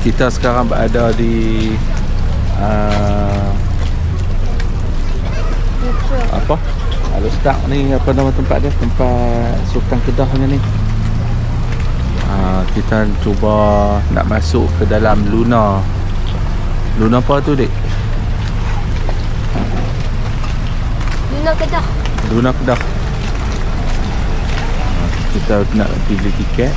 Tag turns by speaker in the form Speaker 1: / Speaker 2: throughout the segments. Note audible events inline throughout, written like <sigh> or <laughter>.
Speaker 1: kita sekarang berada di uh, apa? Al-Ustaq ni apa nama tempat dia? Tempat Sultan Kedah punya ni. Uh, kita cuba nak masuk ke dalam Luna. Luna apa tu, Dik?
Speaker 2: Luna Kedah.
Speaker 1: Luna Kedah. Uh, kita nak pilih tiket.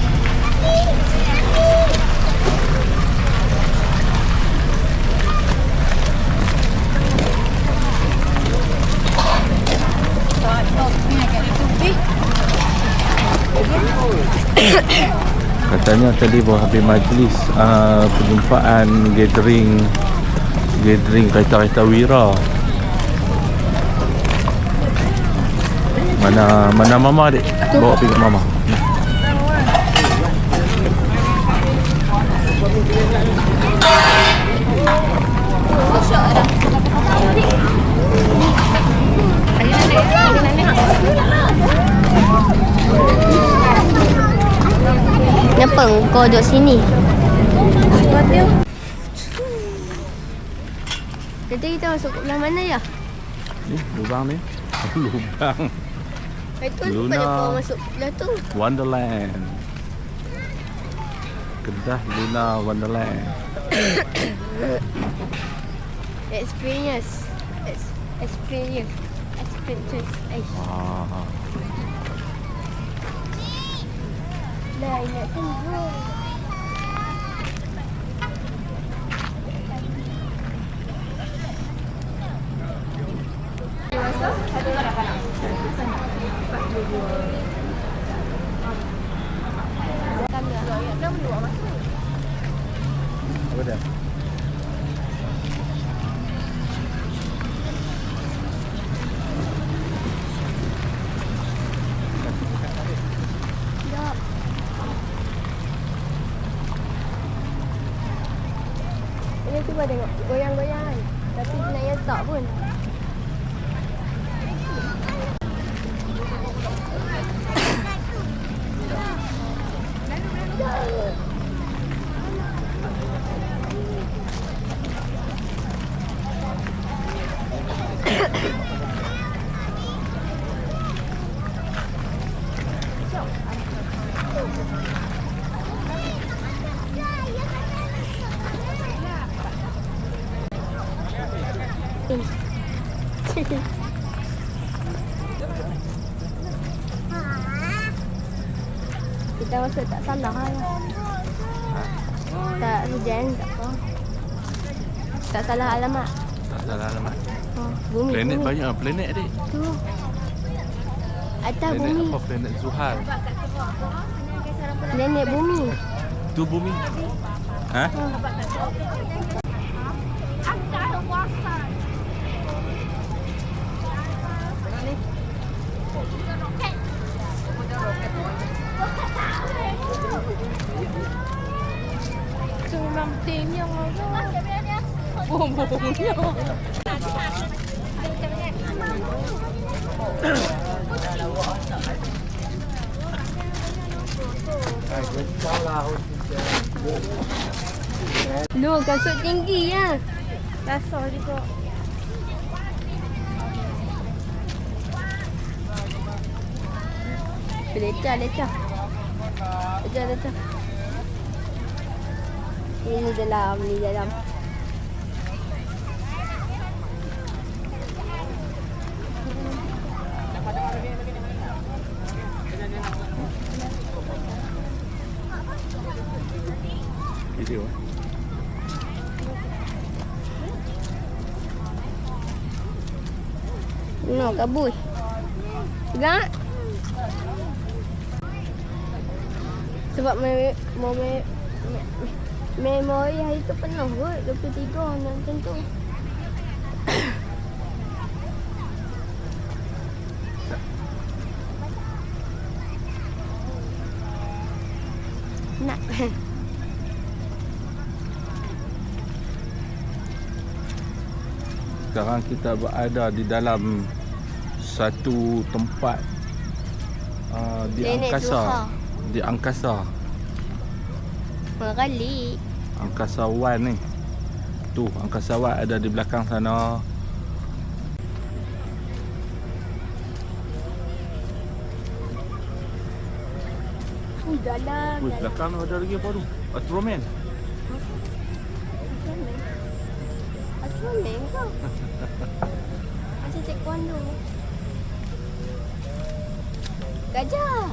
Speaker 1: Katanya tadi baru habis majlis uh, perjumpaan gathering gathering kereta-kereta wira. Mana mana mama adik? Bawa pergi kat mama.
Speaker 2: Kenapa kau duduk sini? Sebab Kata kita masuk ke belah mana ya?
Speaker 1: Ni lubang ni. <laughs> Lubang
Speaker 2: Itu
Speaker 1: Luna.
Speaker 2: pada kau masuk belah tu.
Speaker 1: Wonderland. Kedah Luna Wonderland. <coughs>
Speaker 2: Experience. Ex- experience. Experience. Aish.
Speaker 1: Ah.
Speaker 2: Dah ingat tunggu.
Speaker 1: Apa dia?
Speaker 2: Ini cuba tengok goyang-goyang Tapi sebenarnya tak pun Kita masuk tak salah lah Tak hujan tak apa Tak salah alamat
Speaker 1: Tak salah alamat.
Speaker 2: oh, Bumi
Speaker 1: Planet
Speaker 2: bumi.
Speaker 1: banyak planet adik.
Speaker 2: Tu Atas
Speaker 1: Planet
Speaker 2: bumi
Speaker 1: apa? Planet Zuhal.
Speaker 2: Planet bumi
Speaker 1: Tu bumi. Ha?
Speaker 2: Tu memang tim yang Bom-bomnya Lu kasut tinggi ya. Kasar juga. Lecah, lecah. Lecah, lecah. Ini dalam, ni dalam. No. Pegang tak? Sebab me, me, me, memori hari tu penuh kot. 23 nak macam tu. Nak.
Speaker 1: Sekarang kita berada di dalam satu tempat uh, di
Speaker 2: Planet
Speaker 1: angkasa.
Speaker 2: Zuhra.
Speaker 1: Di angkasa.
Speaker 2: Meralik.
Speaker 1: Angkasa One ni. Tu, angkasa One ada di belakang sana.
Speaker 2: Ui, dalam.
Speaker 1: Ui,
Speaker 2: dalam.
Speaker 1: belakang ada lagi apa tu? Astroman.
Speaker 2: Astroman kau. <laughs> Macam taekwondo. Gajah.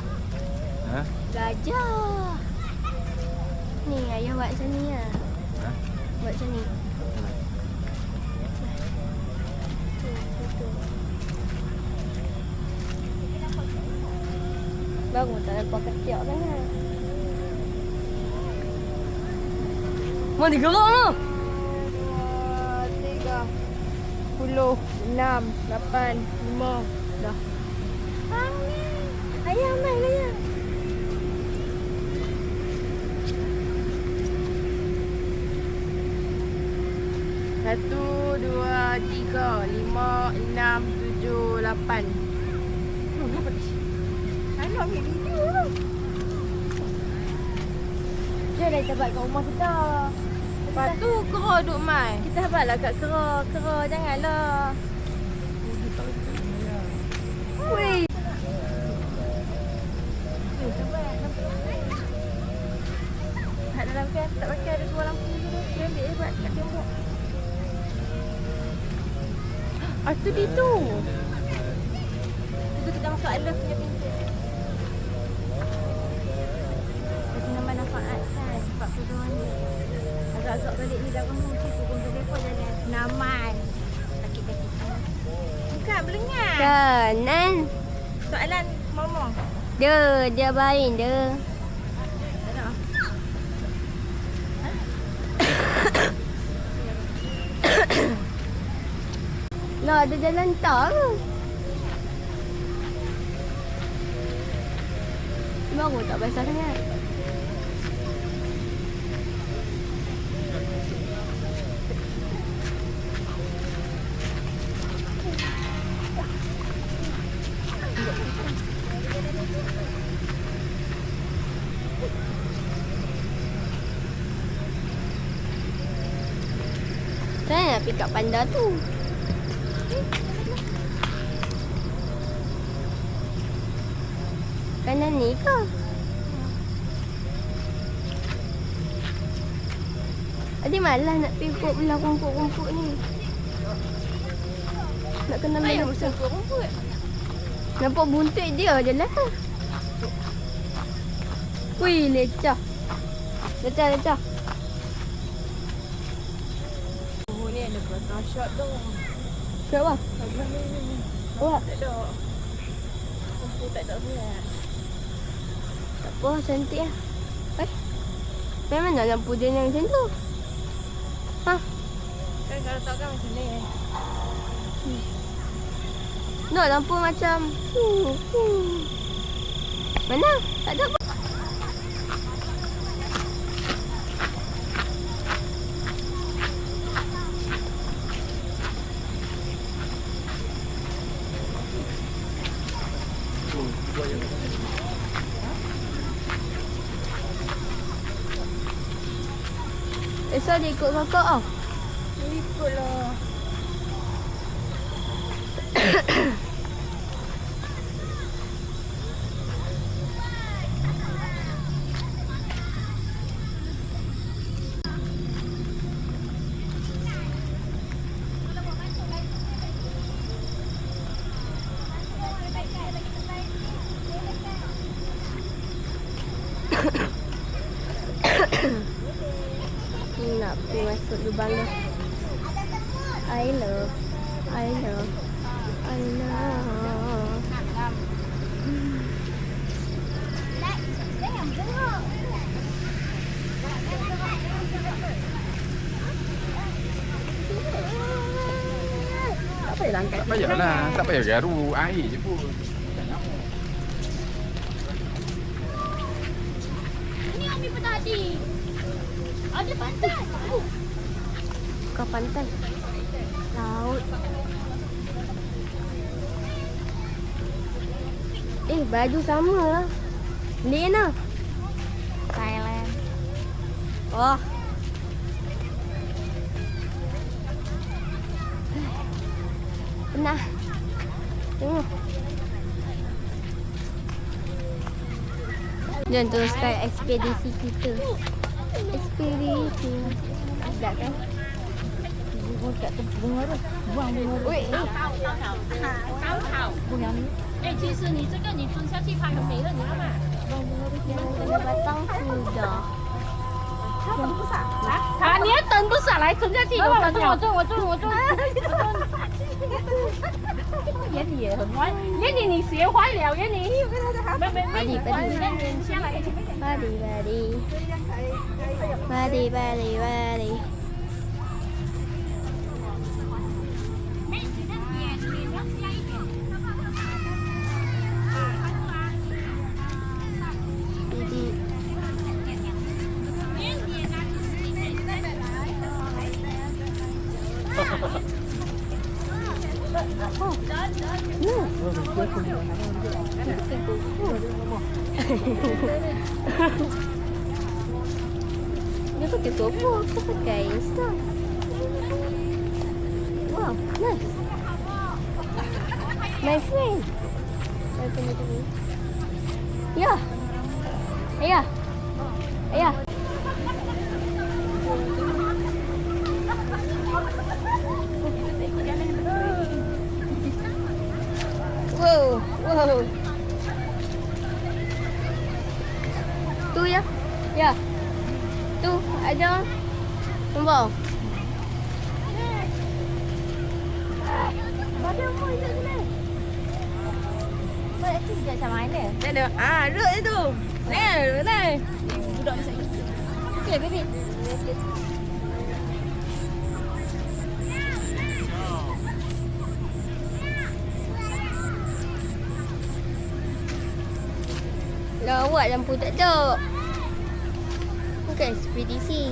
Speaker 1: Ha?
Speaker 2: Gajah. Ni ayah buat macam ni lah.
Speaker 1: Ha?
Speaker 2: Buat macam ni. Tu, tu, tu. Baru tak nampak ketiak kan lah. Mana gerak tu? Tiga Puluh Enam Lapan Lima Dah Ayah main ayah Satu, dua, tiga, lima, enam, tujuh, lapan. Mana ambil video tu? Dia dah tempat kat rumah kita. Lepas tu kera duk mai. Kita habislah kat kera. Kera janganlah. Weh. Tak dalam kan, tak pakai ada dua lampu tu. Dia ambil je buat kat tembok. Ah, tu di tu. Tu kita masuk alif punya pintu. Kan ni. Agak-agak balik ni dah bangun tu pukul telefon jadi naman. Sakit-sakit.
Speaker 3: Bukan belengar.
Speaker 2: Kanan.
Speaker 3: Soalan Momo.
Speaker 2: Dia, dia baring dia.
Speaker 3: Tak nak.
Speaker 2: Lah, ada jalan tar ke? Baru tak basah sangat. Saya nak pick up panda tu. Kanan ni ke? Adi malas nak pergi ikut belah rumput-rumput ni. Nak kena
Speaker 3: Ayah
Speaker 2: belah
Speaker 3: mesti
Speaker 2: rumput. Nampak buntut dia je lah. Wih, lecah. Lecah, lecah.
Speaker 3: Oh ni ada kereta shot tu.
Speaker 2: Lah.
Speaker 3: Abang ni ni.
Speaker 2: Wah,
Speaker 3: Tak ada. Aku tak ada belas.
Speaker 2: Tak apa, cantik lah. Eh, memang nak lampu dia yang macam tu. Ha,
Speaker 3: Kan kalau tak kan macam ni.
Speaker 2: nak lampu macam... Hmm, hmm. Mana? Tak ada apa. Esok dia ikut kakak tau.
Speaker 3: Ikutlah.
Speaker 4: Tak payahlah, tak payah garu air je pun.
Speaker 2: Ini. Ada pantai. Bukan pantai. Laut. Eh, baju sama lah. Ni mana? Thailand. Oh. Penat. Tengok. Jom teruskan ekspedisi kita. Ekspedisi. Sedap kan? Buang kat bunga tu. Buang bunga tu. Weh, eh.
Speaker 3: 哎，其实你这个你蹲下去拍很美的，你要吗？
Speaker 2: Kena batang sudah.
Speaker 3: 啊，你要蹬不下来，蹲下去有蹬我蹲我蹲我蹲我蹲。 眼里也很歪，眼里你学坏了，眼里。没没没，你你下来。
Speaker 2: Badi badi. Badi badi badi. Jadi Dia pakai topo, aku pakai Insta. Wow, nice. My friend. Saya punya tadi. Ya. Ayah. Ayah. Wow, Tu ya. Ya. Tu ada. Nampak? Badan apa itu sini? Buat aku juga macam mana?
Speaker 3: Dia ada, ah, duduk itu. Ni, ni. Duduk di sana.
Speaker 2: Okay, baby. Lawak lampu tak ada. Bukan ekspedisi.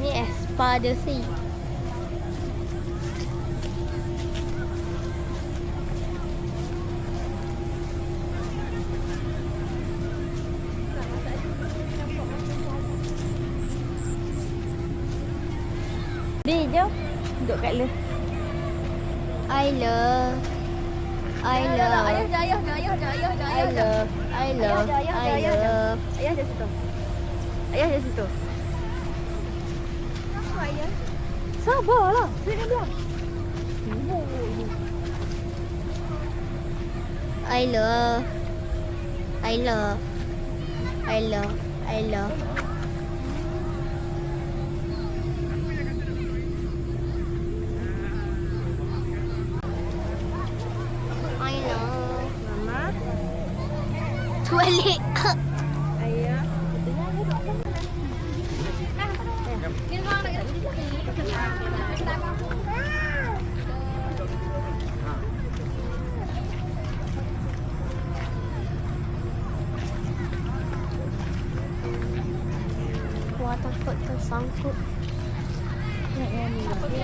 Speaker 2: Ini ekspedisi. Ni jom. Duduk kat lu. I love. I love.
Speaker 3: Ayah, ayah, ayah, ayah, ayah, ayah,
Speaker 2: I love. I love.
Speaker 3: ayah,
Speaker 2: I
Speaker 3: ayah, ayah.
Speaker 2: love.
Speaker 3: Ayah di situ. Ayah di situ.
Speaker 2: Sabarlah. I love. I love. I love. I love. I love. Mama.
Speaker 3: Ayah.
Speaker 2: Wah takut tersangkut.
Speaker 3: Ambil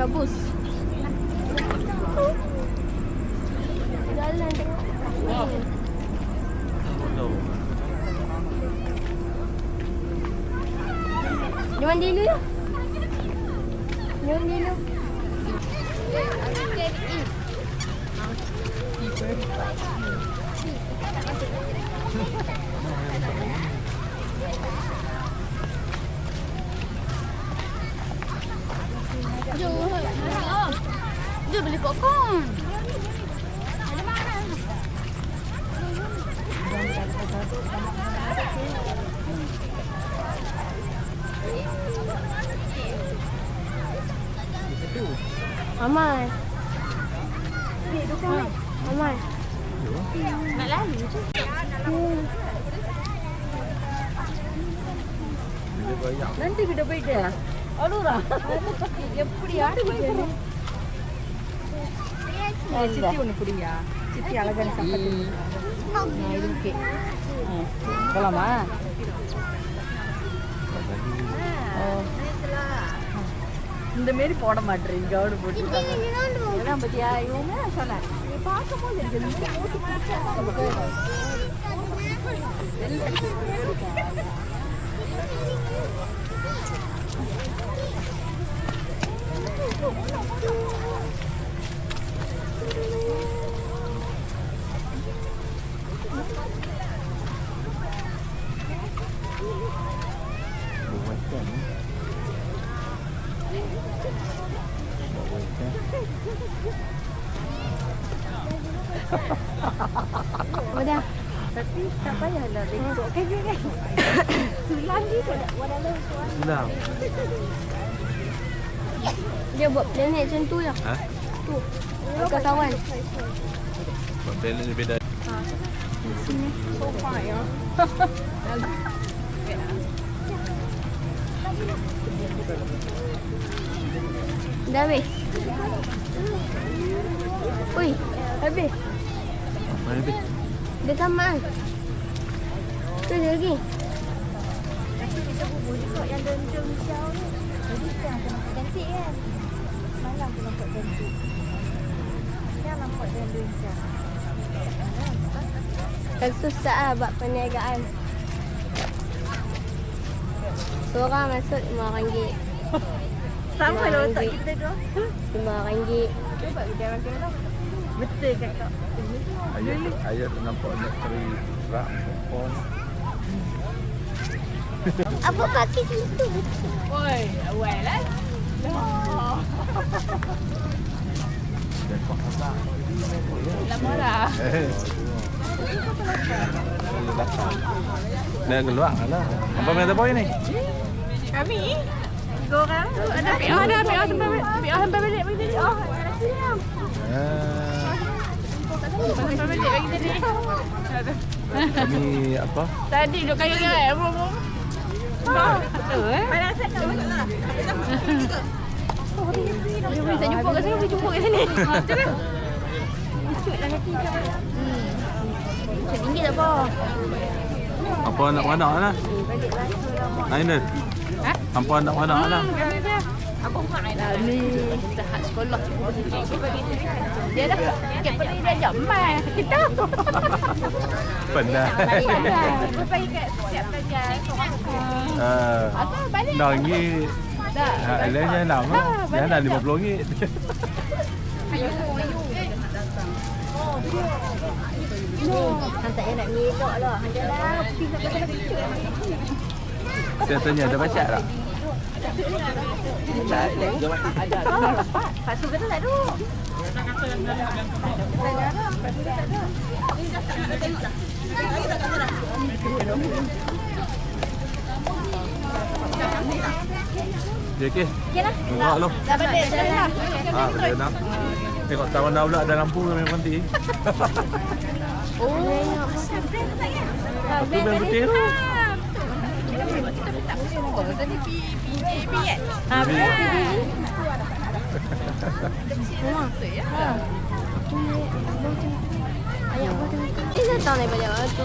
Speaker 2: kabus. Jalan tengok. Dia mandi dulu ya. Dia mandi dulu. Jom. của con Ông ơi Ông ơi Mẹ lá gì chứ
Speaker 3: Nanti kita beda. Aduh lah. Ya, pria. சித்தி ஒன்று புடியா சித்தி அழகான சம்பத்து ஓகே போலாமா இந்த மாரி போட மாட்டேன் கவுடு போட்டு எல்லாம் பத்தியா இவங்க சொன்னேன் நீ பார்க்கும் போது இருக்கு
Speaker 2: Udah.
Speaker 3: Tapi tak payahlah besok kan kan. Sulam ni pun nak warna lain tuan.
Speaker 1: Sulam.
Speaker 2: Dia buat planet macam tu lah.
Speaker 1: Ha?
Speaker 2: Tu. Dekat kawan.
Speaker 1: Buat balance lebih dah.
Speaker 3: So far ya.
Speaker 2: Dah habis. Ui, habis.
Speaker 1: Mana lebih?
Speaker 2: Dia sama. Tu ada lagi.
Speaker 3: Yang dendam siau ni. Jadi kan cantik kan. Malam tu nampak cantik. Kan
Speaker 2: susah lah buat perniagaan. Seorang masuk RM5.
Speaker 3: Sama
Speaker 2: lah otak
Speaker 3: kita tu.
Speaker 2: RM5.
Speaker 3: Cuba kita orang tengok. Betul kakak.
Speaker 1: Ayat ayat nampak nak cari rak pon.
Speaker 2: Apa kaki situ?
Speaker 3: Oi, well lah. <laughs> Lama dah.
Speaker 1: Dah keluar lah. Apa kata boy ni?
Speaker 3: Kami Tiga orang Ada PO ada PO sampai sampai balik bagi tadi Oh
Speaker 1: Ah,
Speaker 3: Sampai balik bagi tadi
Speaker 1: ni apa?
Speaker 3: Tadi duk kayu dia eh Bro bro Betul eh Panas tak <laughs> Dia boleh tak jumpa kat sini Boleh jumpa kat sini Ha tu kan Lucut lah hati dia Hmm RM1 tak apa
Speaker 1: Apa nak beranak lah? Ainul.
Speaker 3: Ha?
Speaker 1: Apa nak beranak lah?
Speaker 3: Abang mak dah ni tahap sekolah dia dah kat peri dia ajak mai kita
Speaker 1: Penat.
Speaker 3: Aku pergi kat siap belajar seorang
Speaker 1: Ah,
Speaker 3: Apa balik
Speaker 1: dah ni
Speaker 3: dah
Speaker 1: Ha, lainnya enam lah. Yang dah RM50.
Speaker 3: ayu ayu Han tak payah nak ngelak lah Han jalan Pergi nak pasal
Speaker 1: Saya tanya ada baca tak?
Speaker 3: Tak ada Ada Lepas tu kata tak ada
Speaker 1: Ya okey.
Speaker 3: Okey lah
Speaker 1: Tengok lu.
Speaker 3: Dah balik Dah lah
Speaker 1: Ha, boleh nak. Tengok taman dah pula ada lampu memang nanti.
Speaker 3: Oh
Speaker 1: Itu memang betul tu.
Speaker 3: Tadi PAB kan? Ha,
Speaker 1: PAB.
Speaker 2: Ayat buat Eh, saya tahu banyak tu.